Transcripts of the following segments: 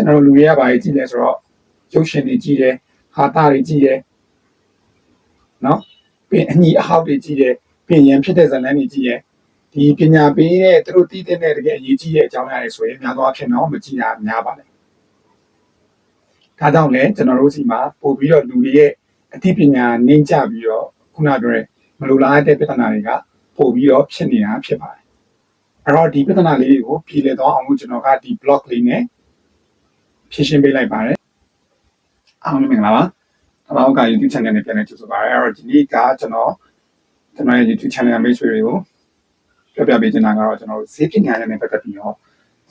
ကျွန်တော်တို့လူတွေကဘာကြီးကြည့်လဲဆိုတော့ရုပ်ရှင်တွေကြည့်တယ်ဟာတာတွေကြည့်တယ်နော်ပြီးရင်အညီအဟောက်တွေကြည့်တယ်ပြီးရင်ရန်ဖြစ်တဲ့ဇာတ်လမ်းတွေကြည့်တယ်ဒီပညာပေးတဲ့သူတို့တည်တဲ့တကယ်အရေးကြီးတဲ့အကြောင်းအရာတွေဆိုရင်များသောအားဖြင့်တော့မကြည့်တာများပါတယ်ဒါကြောင့်လည်းကျွန်တော်တို့စီမှာပို့ပြီးတော့လူတွေရဲ့အသိပညာနှင်းကြပြီးတော့ခုနပြောတဲ့မလိုလားတဲ့ပြဿနာတွေကပို့ပြီးတော့ဖြစ်နေတာဖြစ်ပါတယ်အဲ့တော့ဒီပြဿနာလေးတွေကိုပြည်လည်တော့အောင်လို့ကျွန်တော်ကဒီ blog လေးနဲ့ ဖြည့်ရှင်းပေးလိုက်ပါတယ်အားလုံးမင်္ဂလာပါအဘောက်က YouTube channel နဲ့ပြန်လည်ကြိုဆိုပါရစေအဲ့တော့ဒီနေ့ကကျွန်တော်ကျွန်တော်ရဲ့ YouTube channel မိတ်ဆွေတွေကိုပြောပြပေးချင်တာကတော့ကျွန်တော်တို့ဈေးပညာနဲ့ပတ်သက်ပြီးတော့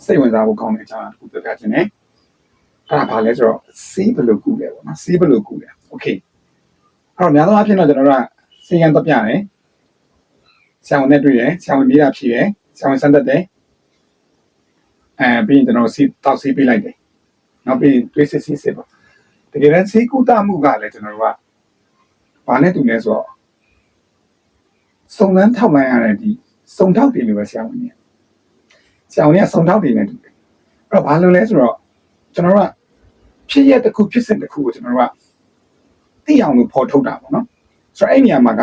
စိတ်ဝင်စားဖို့ကောင်းတဲ့အကြောင်းအရာတစ်ခုပြောပြချင်တယ်အဲ့ဒါဘာလဲဆိုတော့ဈေးဘယ်လိုကူလဲပေါ့နော်ဈေးဘယ်လိုကူလဲ Okay အဲ့တော့များသောအားဖြင့်တော့ကျွန်တော်တို့ကစီရင်တော့ပြတယ်ဆရာဝန်နဲ့တွေ့တယ်ဆရာဝန်မိတာဖြေတယ်ဆရာဝန်စမ်းသပ်တယ်အဲပြီးရင်ကျွန်တော်စီတောက်စီပေးလိုက်တယ် နောက်ပြီးတွေးစစ်စစ်စစ်ပေါ့တကယ်တမ်းစီကူတာမှုကလည်းကျွန်တော်တို့ကဘာနဲ့တူလဲဆိုတော့စုံစမ်းထောက်မှန်ရတဲ့ဒီစုံထောက်တယ်လို့ပဲဆရာဝန်ကြီးဆရာဝန်ကြီးကစုံထောက်တယ်နဲ့တူတယ်အဲ့တော့ဘာလို့လဲဆိုတော့ကျွန်တော်တို့ကဖြစ်ရတစ်ခုဖြစ်စဉ်တစ်ခုကိုကျွန်တော်တို့ကသိအောင်လို့ဖော်ထုတ်တာပေါ့နော်ဆိုတော့အဲ့နေရာမှာက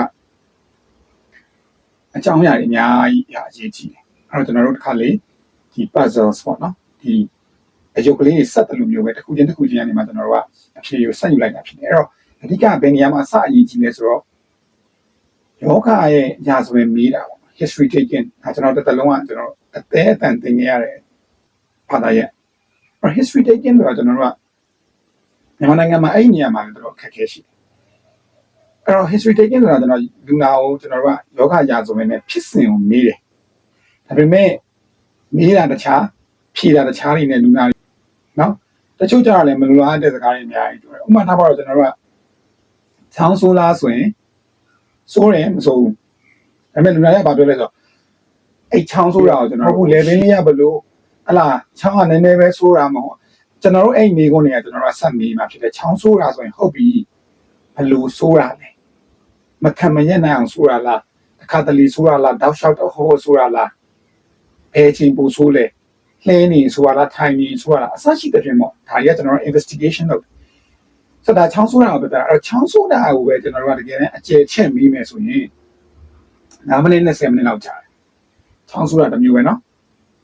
အကြောင်းအရာတွေအများကြီးအရေးကြီးတယ်အဲ့တော့ကျွန်တော်တို့တစ်ခါလေဒီ puzzles ပေါ့နော်ဒီ အယုတ်ကလေးတွေဆက်တယ်လို့မျိုးပဲတစ်ခုချင်းတစ်ခုချင်းကနေမှကျွန်တော်တို့ကအဖြေကိုဆက်ယူလိုက်တာဖြစ်တယ်အဲ့တော့အဓိကဘယ်နေရာမှာအစအရေးကြီးလဲဆိုတော့ယောဂရဲ့ညာဆိုရင်မေးတာပေါ့ history taking အဲကျွန်တော်တစ်သက်လုံးကကျွန်တော်အသေးအတန်သင်ခဲ့ရတယ်ဘာသာရဲ့အဲ့ history taking ဆိုတာကျွန်တော်တို့ကမြန်မာနိုင်ငံမှာအဲ့ဒီနေရာမှာလည်းတော်တော်ခက်ခဲရှိတယ်အဲ့တော့ history taking ဆိုတာကျွန်တော်လူနာကိုကျွန်တော်တို့ကယောဂရာဇဝင်နဲ့ဖြစ်စဉ်ကိုမေးတယ်ဒါပေမဲ့မေးတာတခြားဖြေတာတခြားတွေနဲ့လူနာတွေ နော်တချို့ကြတော့လည်းမလူလားတဲ့စကားတွေအများကြီးပြောတယ်ဥပမာထားပါတော့ကျွန်တော်တို့ကချောင်းဆိုးလားဆိုရင်စိုးတယ်မစိုးဘူးဒါပေမဲ့လူနာကဘာပြောလဲဆိုတော့အဲ့ချောင်းဆိုးတာကိုကျွန်တော်တို့ level လေးရဘလို့ဟလာချောင်းကနည်းနည်းပဲဆိုးတာမဟုတ်ကျွန်တော်တို့အဲ့မိကုန်းတွေကကျွန်တော်တို့ကဆက်မေးမှာဖြစ်တယ်ချောင်းဆိုးတာဆိုရင်ဟုတ်ပြီဘလို့ဆိုးတာလဲမခံမရက်နိုင်အောင်ဆိုးတာလားတစ်ခါတလေဆိုးတာလားတောက်လျှောက်တော့ဟိုးဆိုးတာလားဘယ်ချိန်ပူဆိုးလဲ လှဲနေဆိုရလားထိုင်နေဆိုရလားအစရှိတဲ့ပြင်ပေါ့ဒါကြီးကကျွန်တော်တို့ investigation လုပ်တယ်ဆိုတော့ဒါချောင်းဆိုးတာကိုပြောတာအဲ့တော့ချောင်းဆိုးတာကိုပဲကျွန်တော်တို့ကတကယ်နဲ့အကျယ်ချက်မိမယ်ဆိုရင်9မိနစ်နဲ့10မိနစ်လောက်ကြာတယ်ချောင်းဆိုးတာတစ်မျိုးပဲเนาะ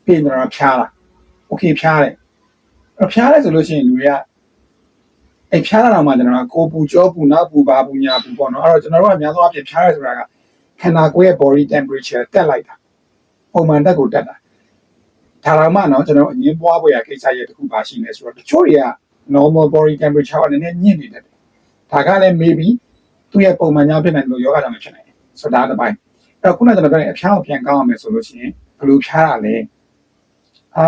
ပြီးရင်ကျွန်တော်ကဖြားတာ okay ဖြားတယ်အဲ့ဖြားတယ်ဆိုလို့ရှိရင်လူတွေကအဲ့ဖြားတာတော့မှကျွန်တော်ကကိုပူကြောပူနောက်ပူပါပူညာပူပေါ့နော်အဲ့တော့ကျွန်တော်တို့ကများသောအားဖြင့်ဖြားရဲဆိုတာကခန္ဓာကိုယ်ရဲ့ body temperature တက်လိုက်တာပုံမှန်တက်ကိုတက်တာ ဒါတော့မှနော်ကျွန်တော်အငင်းပွားပွဲရကိစ္စရဲ့တခုပါရှိနေဆိုတော့တချို့တွေက normal body temperature ကလည်းနည်းနည်းညစ်နေတယ်ဒါကလည်း maybe သူ့ရဲ့ပုံမှန်ကြောင့်ဖြစ်နိုင်လို့ယောဂကြောင့်ဖြစ်နိုင်တယ်ဆိုတော့ဒါတစ်ပိုင်းအဲ့တော့ခုနကကျွန်တော်ပြောတဲ့အဖျားကိုပြန်ကောင်းအောင်မယ်ဆိုလို့ရှိရင်ဘယ်လိုဖြားတာလဲဟာ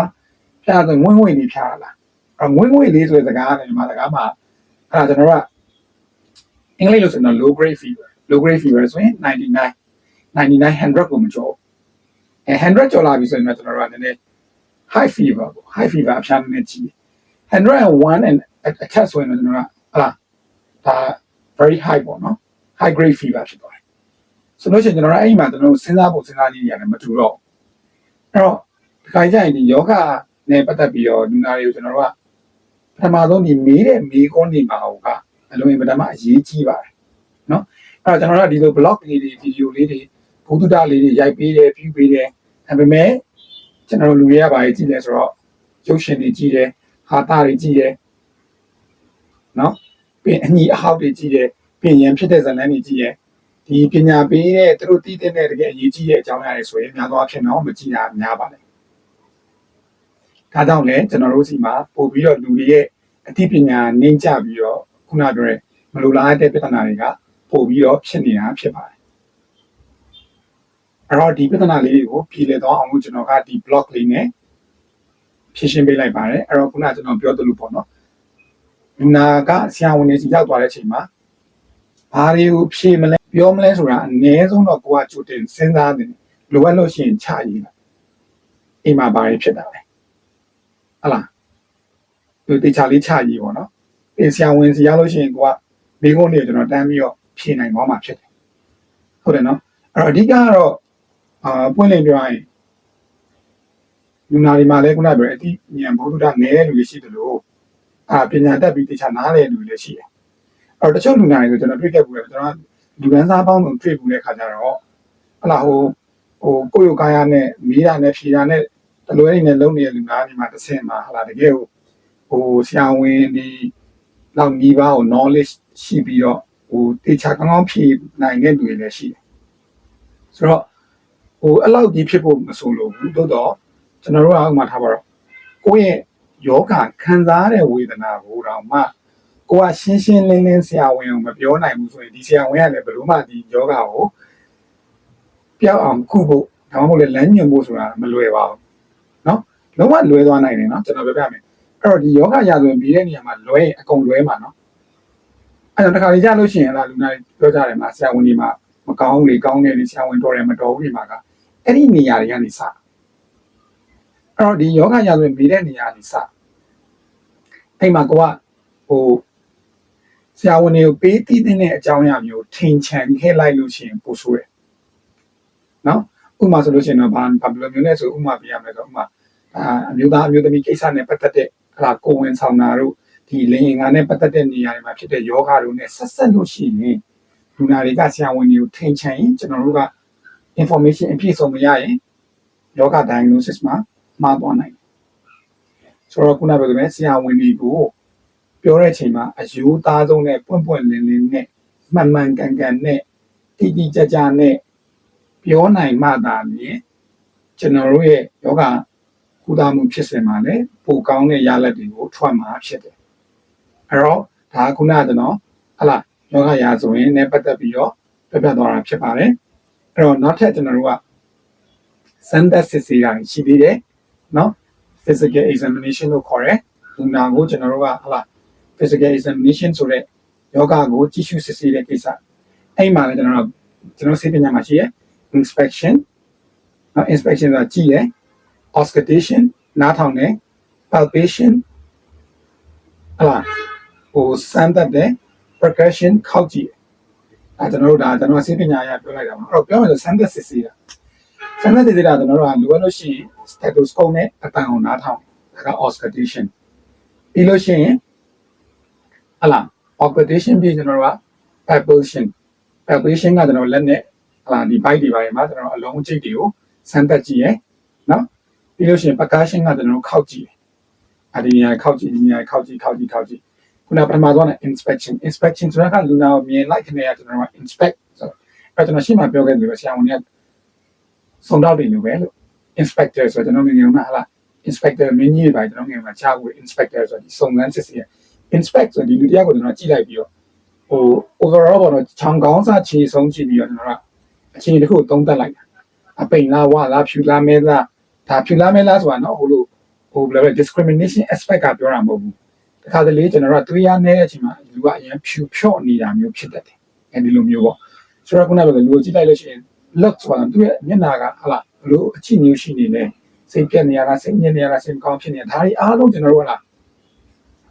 ဖြားဆိုငွင်းငွေလေးဖြားတာလားအဲ့ငွင်းငွေလေးဆိုတဲ့စကားကလည်းဒီမှာစကားမှာအဲ့ဒါကျွန်တော်ကအင်္ဂလိပ်လို့ဆိုတော့ low grade fever low grade fever ဆိုရင်99 99 100ကိုမကျော်အဲ100ကျော်လာပြီဆိုရင်တော့ကျွန်တော်တို့ကနည်းနည်း high fever ပေါ့ high fever အဖျားနည်းနည်းကြီး101 and အထက်ဆိုရင်တော့ကျွန်တော်ကဟလာဒါ very high ပေါ့နော် high grade fever ဖြစ်သွားတယ်ဆိုလို့ရှိရင်ကျွန်တော်တို့အဲ့ဒီမှာကျွန်တော်တို့စဉ်းစားဖို့စဉ်းစားနည်းရတယ်မတူတော့အဲ့တော့ဒီခိုင်ကြရင်ဒီယောဂနဲ့ပတ်သက်ပြီးတော့လူနာတွေကိုကျွန်တော်တို့ကပထမဆုံးဒီမေးတဲ့မေးခွန်းတွေမှာဟိုကအလုံးအင်ပဒမအရေးကြီးပါတယ်နော်အဲ့တော့ကျွန်တော်တို့ကဒီလို blog လေးတွေဗီဒီယိုလေးတွေဘုဒ္ဓတာလေးတွေရိုက်ပေးတယ်ပြုပေးတယ်ဒါပေမဲ့ ကျွန်တော်တို့လူတွေကဘာကြီးကြည့်လဲဆိုတော့ရုပ်ရှင်တွေကြည့်တယ်ဟာတာတွေကြည့်တယ်နော်ပြီးအညီအဟောက်တွေကြည့်တယ်ပြီးရန်ဖြစ်တဲ့ဇာတ်လမ်းတွေကြည့်တယ်ဒီပညာပေးတဲ့သူတို့တည်တဲ့တကယ်အရေးကြီးတဲ့အကြောင်းအရာတွေဆိုရင်များသောအားဖြင့်တော့မကြည့်တာများပါတယ်ဒါကြောင့်လည်းကျွန်တော်တို့စီမှာပို့ပြီးတော့လူတွေရဲ့အသိပညာနှင်းကြပြီးတော့ခုနပြောတဲ့မလိုလားတဲ့ပြဿနာတွေကပို့ပြီးတော့ဖြစ်နေတာဖြစ်ပါတယ် အဲ့တော့ဒီပြဿနာလေးတွေကိုပြည်လည်တော့အောင်လို့ကျွန်တော်ကဒီ blog လေးနဲ့ဖြည့်ရှင်းပေးလိုက်ပါတယ်အဲ့တော့ခုနကျွန်တော်ပြောသလိုပေါ့နော်လူနာကဆရာဝန်တွေစီရောက်သွားတဲ့အချိန်မှာဘာတွေကိုဖြည့်မလဲပြောမလဲဆိုတာအနည်းဆုံးတော့ကိုကကြိုတင်စဉ်းစားတယ်လိုအပ်လို့ရှိရင်ချရေးလိုက်အိမ်မှာဘာတွေဖြစ်တာလဲဟလားဒီတေချာလေးချရေးပေါ့နော်ပြင်ဆရာဝန်စီရောက်လို့ရှိရင်ကိုကမိကုန်းတွေကျွန်တော်တန်းပြီးတော့ဖြည့်နိုင်သွားမှာဖြစ်တယ်ဟုတ်တယ်နော်အဲ့တော့အဓိကကတော့ အာပွင့်လင်းပြောရရင်လူနာတွေမှာလည်းခုနကပြောတဲ့အတိဉာဏ်ဘုဒ္ဓတာနဲတဲ့လူတွေရှိတယ်လို့အာပညာတတ်ပြီးတခြားနားတဲ့လူတွေလည်းရှိတယ်အဲ့တော့တချို့လူနာတွေဆိုကျွန်တော်တွေ့ခဲ့ဘူးလေကျွန်တော်လူကန်းစားပေါင်းစုံတွေ့ဘူးတဲ့ခါကျတော့ဟလာဟိုဟိုကိုယ့်ရုပ်ကာယနဲ့မီးတာနဲ့ဖြေတာနဲ့တလွဲနေနဲ့လုံနေတဲ့လူနာတွေမှာတစ်ဆင့်မှာဟလာတကယ်ဟိုဟိုဆရာဝန်ဒီလောက်နီးပါးကို knowledge ရှိပြီးတော့ဟိုတေချာကောင်းကောင်းဖြေနိုင်တဲ့လူတွေလည်းရှိတယ်ဆိုတော့ ဟိုအဲ့လောက်ကြီးဖြစ်ဖို့မဆိုလို့ဘူးတိုးတော့ကျွန်တော်တို့ကဥမာထားပါတော့ကိုယ့်ရဲ့ယောဂခံစားတဲ့ဝေဒနာကိုတော့မှကိုကရှင်းရှင်းလင်းလင်းဆရာဝန်ကိုမပြောနိုင်ဘူးဆိုရင်ဒီဆရာဝန်ကလည်းဘယ်လိုမှဒီယောဂကိုပြောက်အောင်ကုဖို့ဒါမှမဟုတ်လေလမ်းညွှန်ဖို့ဆိုတာမလွယ်ပါဘူးเนาะလုံးဝလွယ်သွားနိုင်တယ်เนาะကျွန်တော်ပြောပြမယ်အဲ့တော့ဒီယောဂရာဆိုရင်ပြီးတဲ့နေရာမှာလွယ်ရင်အကုန်လွယ်မှာเนาะအဲ့တော့တစ်ခါလေကြာလို့ရှိရင်လားလူနာတွေပြောကြတယ်မှာဆရာဝန်တွေမှာမကောင်းလေကောင်းတယ်လေဆရာဝန်တော်တယ်မတော်ဘူးဒီမှာက အဲ့ဒီနေရာတွေကနေစအဲ့တော့ဒီယောဂရာဆိုရင်ပြီးတဲ့နေရာကနေစအဲ့မှာကိုကဟိုဆရာဝန်တွေကိုပေးတည်တဲ့အကြောင်းအရာမျိုးထင်ချန်ခဲ့လိုက်လို့ရှိရင်ပိုဆိုးတယ်နော်ဥပမာဆိုလို့ရှိရင်တော့ဘာဘာဘယ်လိုမျိုးလဲဆိုဥပမာပြရမယ်ဆိုဥပမာအာအမျိုးသားအမျိုးသမီးကိစ္စနဲ့ပတ်သက်တဲ့ဟလာကိုဝင်ဆောင်တာတို့ဒီလင်ရင်ငါနဲ့ပတ်သက်တဲ့နေရာတွေမှာဖြစ်တဲ့ယောဂတို့နဲ့ဆက်ဆက်လို့ရှိရင်လူနာတွေကဆရာဝန်တွေကိုထင်ချန်ရင်ကျွန်တော်တို့က information အပြည့်စုံမရရင်ယောဂ diagnosis မှာမှားသွားနိုင်တယ်ဆိုတော့ခုနပြောသလိုဆရာဝန်တွေကိုပြောတဲ့အချိန်မှာအယူသားဆုံးနဲ့ပွင့်ပွင့်လင်းလင်းနဲ့မှန်မှန်ကန်ကန်နဲ့တိတိကျကျနဲ့ပြောနိုင်မှသာလျှင်ကျွန်တော်တို့ရဲ့ယောဂကုသမှုဖြစ်စဉ်မှာလည်းပိုကောင်းတဲ့ရလဒ်တွေကိုထွက်မှာဖြစ်တယ်အဲ့တော့ဒါကခုနကကျွန်တော်ဟလာယောဂရာဆိုရင်လည်းပတ်သက်ပြီးတော့ပြပြသွားတာဖြစ်ပါတယ် အဲ့တော့နောက်ထပ်ကျွန်တော်တို့က standard စစ်ဆေးတာရှိသေးတယ်နော် physical examination လို့ခေါ်တယ်လူနာကိုကျွန်တော်တို့ကဟလာ physical examination ဆိုတဲ့ယောဂကိုကြည့်ရှုစစ်ဆေးတဲ့ကိစ္စအဲ့မှာလည်းကျွန်တော်တို့ကျွန်တော်စေပညာမှာရှိရ inspection နော် inspection ဆိုတာကြည့်ရ auscultation နားထောင်တယ် palpation ဟလာဟိုစမ်းသပ်တယ် percussion ခောက်ကြည့်တယ် အဲကျွန်တော်တို့ဒါကျွန်တော်စေပညာအရပြောလိုက်တာပါအဲ့တော့ပြောမယ်ဆိုစမ်းသပ်စစ်ဆေးတာစမ်းသပ်စစ်ဆေးတာကျွန်တော်တို့ကလိုအပ်လို့ရှိရင် stethoscope နဲ့အတန်အောင်နားထောင်ဒါက auscultation ပြီးလို့ရှိရင်ဟလာ augmentation ပြီးကျွန်တော်တို့က palpation palpation ကကျွန်တော်လက်နဲ့ဟလာဒီ bite တွေပါရမှာကျွန်တော်အလုံးအကျိတ်တွေကိုစမ်းသပ်ကြည့်ရယ်နော်ပြီးလို့ရှိရင် percussion ကကျွန်တော်တို့ခောက်ကြည့်အဒီနေရာခောက်ကြည့်ဒီနေရာခောက်ကြည့်ခောက်ကြည့်ခောက်ကြည့် ခုနပထမဆုံးက inspection inspection ဆိုတာကလူနာကိုမြင်လိုက်ခင်တည်းကကျွန်တော်တို့က inspect ဆိုတော့အဲ့ကျွန်တော်ရှင်းမှပြောခဲ့တယ်ပဲဆရာဝန်ကစုံတော့တယ်လို့ပဲလို့ inspector ဆိုတော့ကျွန်တော်ငယ်ငယ်ကဟလာ inspector မင်းကြီးတွေပါကျွန်တော်ငယ်ငယ်မှာချားကို inspector ဆိုတော့ဒီစုံစမ်းစစ်ဆေးရ inspect ဆိုဒီလူတရားကိုကျွန်တော်ကြည့်လိုက်ပြီးတော့ဟို overall ပေါ့နော်ချောင်းကောင်းစားခြေဆုံးကြည့်ပြီးတော့ကျွန်တော်ကအချိန်တစ်ခုသုံးသပ်လိုက်တာအပိန်လားဝလားဖြူလားမဲလားဒါဖြူလားမဲလားဆိုတာနော်ဟိုလိုဟိုဘယ်လိုလဲ discrimination aspect ကပြောတာမဟုတ်ဘူး တခါတလေကျွန်တော်တို့သွေးရနေတဲ့အချိန်မှာလူကအရင်ဖြူဖြော့နေတာမျိုးဖြစ်တတ်တယ်အဲဒီလိုမျိုးပေါ့ဆိုတော့ခုနကပြောလူကိုကြည့်လိုက်လို့ရှိရင် look ဆိုတာသူ့ရဲ့မျက်နှာကဟလာဘလို့အချိမျိုးရှိနေလဲစိတ်ပြက်နေရတာစိတ်ညစ်နေရတာစိတ်မကောင်းဖြစ်နေတာဒါတွေအားလုံးကျွန်တော်တို့ကလား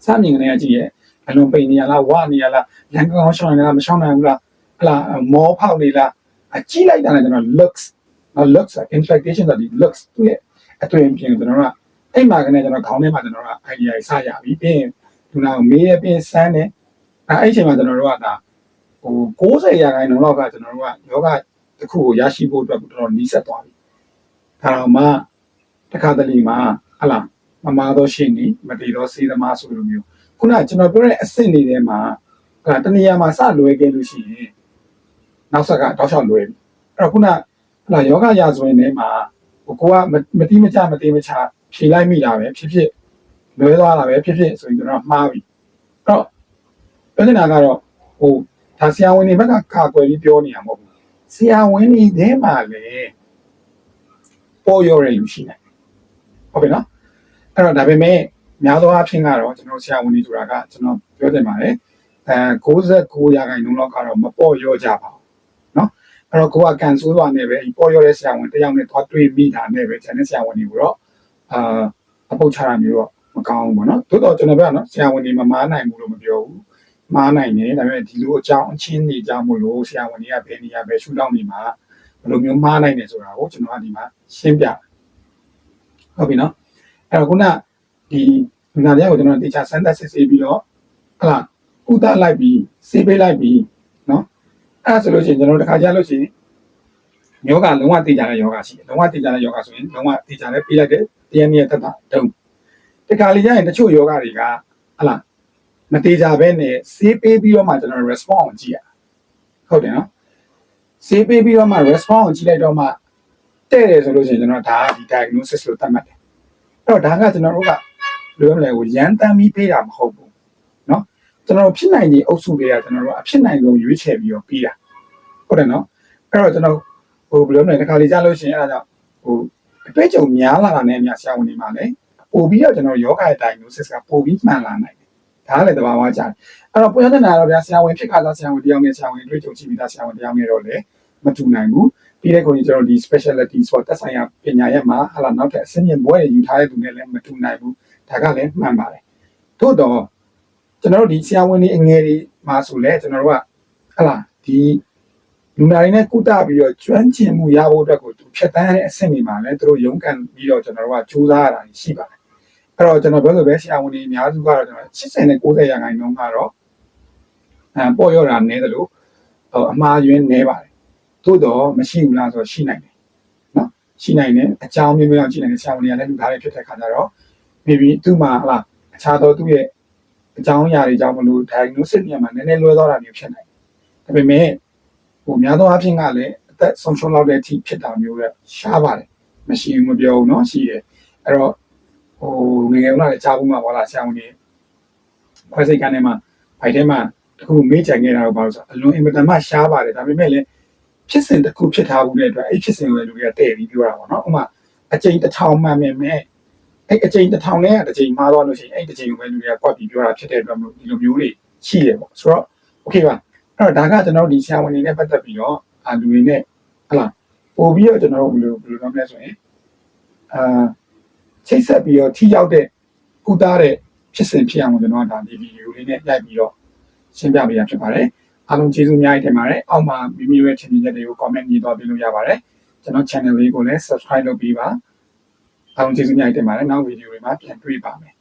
စမြင်ကနေကြည့်ရဲ့အလုံးပိန်နေရလားဝနေရလားရန်ကောင်းရှောင်းနေလားမရှောင်းနိုင်ဘူးလားဟလာမောဖောက်နေလားအကြည့်လိုက်တာလည်းကျွန်တော် looks နော် looks inflectation ဆိုဒီ looks သူ့ရဲ့အသွင်ပြင်ကျွန်တော်ကအဲ့မှာကနေကျွန်တော်ခေါင်းထဲမှာကျွန်တော်က idea စရပြီပြီးရင် လူနာကိုမေးရပြီးစမ်းတယ်အဲ့အဲ့ချိန်မှာကျွန်တော်တို့ကဒါဟို90ရာခိုင်နှုန်းလောက်ကကျွန်တော်တို့ကယောဂတစ်ခုကိုရရှိဖို့အတွက်တော်တော်နီးစပ်သွားပြီဒါတော့မှတခါတလေမှာဟလာမမာတော့ရှိနေမတည်တော့စေးသမားဆိုလိုမျိုးခုနကကျွန်တော်ပြောတဲ့အဆင့်တွေထဲမှာဟလာတနေရာမှာစလွယ်ခဲ့လို့ရှိရင်နောက်ဆက်ကတော့ရှောက်လွယ်ပြီအဲ့တော့ခုနဟလာယောဂရာဇဝင်ထဲမှာဟိုကိုကမတိမချမတိမချဖြေလိုက်မိတာပဲဖြစ်ဖြစ် လွယ်သွားတာပဲဖြစ်ဖြစ်ဆိုရင်ကျွန်တော်မှားပြီအဲ့တော့ပြောနေတာကတော့ဟိုဒါဆရာဝန်တွေဘက်ကကာကွယ်ပြီးပြောနေတာမဟုတ်ဘူးဆရာဝန်တွေထဲမှာလည်းပေါ်ရတဲ့လူရှိတယ်ဟုတ်ပြီနော်အဲ့တော့ဒါပေမဲ့များသောအားဖြင့်ကတော့ကျွန်တော်ဆရာဝန်တွေဆိုတာကကျွန်တော်ပြောတင်ပါတယ်အဲ69ရာခိုင်နှုန်းလောက်ကတော့မပေါ်ရောကြပါဘူးเนาะအဲ့တော့ကိုကကန်ဆိုးသွားနေပဲဒီပေါ်ရောတဲ့ဆရာဝန်တယောက်နဲ့သွားတွေ့မိတာနဲ့ပဲကျန်တဲ့ဆရာဝန်တွေကိုတော့အာအပုတ်ချတာမျိုးတော့ မကောင်းဘူးပေါ့နော်သို့တော့ကျွန်တော်ပြောနော်ဆရာဝန်တွေမမားနိုင်ဘူးလို့မပြောဘူးမားနိုင်တယ်ဒါပေမဲ့ဒီလိုအကြောင်းအချင်းတွေကြောင့်မို့လို့ဆရာဝန်တွေကဘယ်နေရာပဲရှုထောင့်နေမှာဘယ်လိုမျိုးမားနိုင်တယ်ဆိုတာကိုကျွန်တော်ကဒီမှာရှင်းပြဟုတ်ပြီနော်အဲ့တော့ခုနဒီလူနာတရားကိုကျွန်တော်တေချာစမ်းသပ်စစ်ဆေးပြီးတော့ဟလာကုသလိုက်ပြီးဆေးပေးလိုက်ပြီးနော်အဲ့ဒါဆိုလို့ရှိရင်ကျွန်တော်တစ်ခါကြားလို့ရှိရင်ယောဂလုံးဝတေချာတဲ့ယောဂရှိတယ်လုံးဝတေချာတဲ့ယောဂဆိုရင်လုံးဝတေချာတဲ့ပေးလိုက်တဲ့တရားနည်းသက်တာတုံး တခါလေကျရင်တချို့ယောဂတွေကဟလာမတေချာပဲနဲ့ဆေးပေးပြီးတော့မှကျွန်တော် response ကိုကြည့်ရဟုတ်တယ်နော်ဆေးပေးပြီးတော့မှ response ကိုကြည့်လိုက်တော့မှတဲ့တယ်ဆိုလို့ရှိရင်ကျွန်တော်ဒါကဒီ diagnosis လို့သတ်မှတ်တယ်အဲ့တော့ဒါကကျွန်တော်တို့က လိုရမလဲကိုရန်တမ်းပြီးပေးတာမဟုတ်ဘူးเนาะကျွန်တော်ဖြစ်နိုင်ခြင်းအုပ်စုတွေကကျွန်တော်တို့အဖြစ်နိုင်ဆုံးရွေးချယ်ပြီးတော့ပေးတာဟုတ်တယ်เนาะအဲ့တော့ကျွန်တော်ဟိုဘယ်လိုမလဲတစ်ခါလေကြားလို့ရှိရင်အဲ့ဒါကြောင့်ဟိုအတွေ့အကြုံများလာတာနဲ့အများဆရာဝန်တွေမှာလည်း ပို့ပြီးတော့ကျွန်တော်ယောဂရဲ့ diagnosis ကပို့ပြီးမှန်လာနိုင်တယ်ဒါကလည်းတဘာဝကြတယ်အဲ့တော့ပေါ်ရတဲ့နာတော့ဗျာဆရာဝန်ဖြစ်ခါသားဆရာဝန်တယောက်နဲ့ဆရာဝန်အတွေ့အကြုံရှိပြီးသားဆရာဝန်တယောက်နဲ့တော့လည်းမတူနိုင်ဘူးပြီးတဲ့ခုရင်ကျွန်တော်ဒီ specialty ဆိုတော့တက်ဆိုင်ရာပညာရပ်မှာဟာလာနောက်ထပ်အဆင့်မြင့်ဘွဲ့ယူထားတဲ့သူနဲ့လည်းမတူနိုင်ဘူးဒါကလည်းမှန်ပါတယ်သို့တော့ကျွန်တော်တို့ဒီဆရာဝန်တွေအငယ်တွေမှာဆိုလဲကျွန်တော်တို့ကဟလာဒီလူနာတွေနဲ့ကုသပြီးတော့ကျွမ်းကျင်မှုရဖို့အတွက်ကိုသူဖြတ်တန်းတဲ့အဆင့်တွေမှာလည်းသူတို့ရုန်းကန်ပြီးတော့ကျွန်တော်တို့ကကြိုးစားရတာရှိပါတယ် အဲ့တော့ကျွန်တော်ပြောလို့ပဲဆရာဝန်တွေအများစုကတော့ကျွန်တော်80နဲ့90ရာခိုင်နှုန်းကတော့အဲပေါ်ရတာနည်းတယ်လို့အမှားယွင်းနည်းပါတယ်သို့တော့မရှိဘူးလားဆိုတော့ရှိနိုင်တယ်နော်ရှိနိုင်တယ်အကြောင်းမျိုးမျိုးရှိနိုင်တယ်ဆရာဝန်တွေကလည်းလူသားတွေဖြစ်တဲ့ခါကျတော့ maybe သူ့မှာဟလာအခြားသောသူ့ရဲ့အကြောင်းအရာတွေကြောင့်မလို့ diagnosis ညမှာနည်းနည်းလွဲသွားတာမျိုးဖြစ်နိုင်တယ်ဒါပေမဲ့ဟိုများသောအားဖြင့်ကလည်းအသက်ဆုံးရှုံးလောက်တဲ့အထိဖြစ်တာမျိုးလည်းရှားပါတယ်မရှိဘူးမပြောဘူးเนาะရှိတယ်အဲ့တော့ ဟိုငငယ်ကတော့ကြားဘူးမှာဟောလာဆရာဝန်ကြီးခွဲစိတ်ကန်းထဲမှာဖိုက်ထဲမှာတခုမေးချင်နေတာတော့ဘာလို့ဆိုအလွန်အင်မတန်မှရှားပါတယ်ဒါပေမဲ့လည်းဖြစ်စဉ်တစ်ခုဖြစ်ထားဘူးတဲ့အတွက်အဲ့ဖြစ်စဉ်ကိုလူတွေကတည့်ပြီးပြောတာပေါ့နော်ဥမာအကြိမ်တစ်ထောင်မှမြင်မဲ့အဲ့အကြိမ်တစ်ထောင်နဲ့တစ်ကြိမ်မှားသွားလို့ရှိရင်အဲ့တစ်ကြိမ်ကိုပဲလူတွေကကွက်ပြီးပြောတာဖြစ်တဲ့အတွက်မျိုးဒီလိုမျိုးတွေရှိတယ်ပေါ့ဆိုတော့ okay ပါအဲ့တော့ဒါကကျွန်တော်ဒီဆရာဝန်တွေနဲ့ပတ်သက်ပြီးတော့အာလူတွေနဲ့ဟလာပို့ပြီးတော့ကျွန်တော်တို့ဘယ်လိုဘယ်လိုလုပ်မလဲဆိုရင်အာ ချိတ်ဆက်ပြီးတော့ထိရောက်တဲ့ကုသတဲ့ဖြစ်စဉ်ဖြစ်အောင်ကျွန်တော်ကဒါဒီဗီဒီယိုလေးနဲ့ရိုက်ပြီးတော့ရှင်းပြပေးရဖြစ်ပါတယ်အားလုံးကျေးဇူးအများကြီးတင်ပါတယ်အောက်မှာမိမိရဲ့ထင်မြင်ချက်တွေကို comment ရေးသွားပေးလို့ရပါတယ်ကျွန်တော် channel လေးကိုလည်း subscribe လုပ်ပြီးပါအားလုံးကျေးဇူးအများကြီးတင်ပါတယ်နောက်ဗီဒီယိုတွေမှာပြန်တွေ့ပါမယ်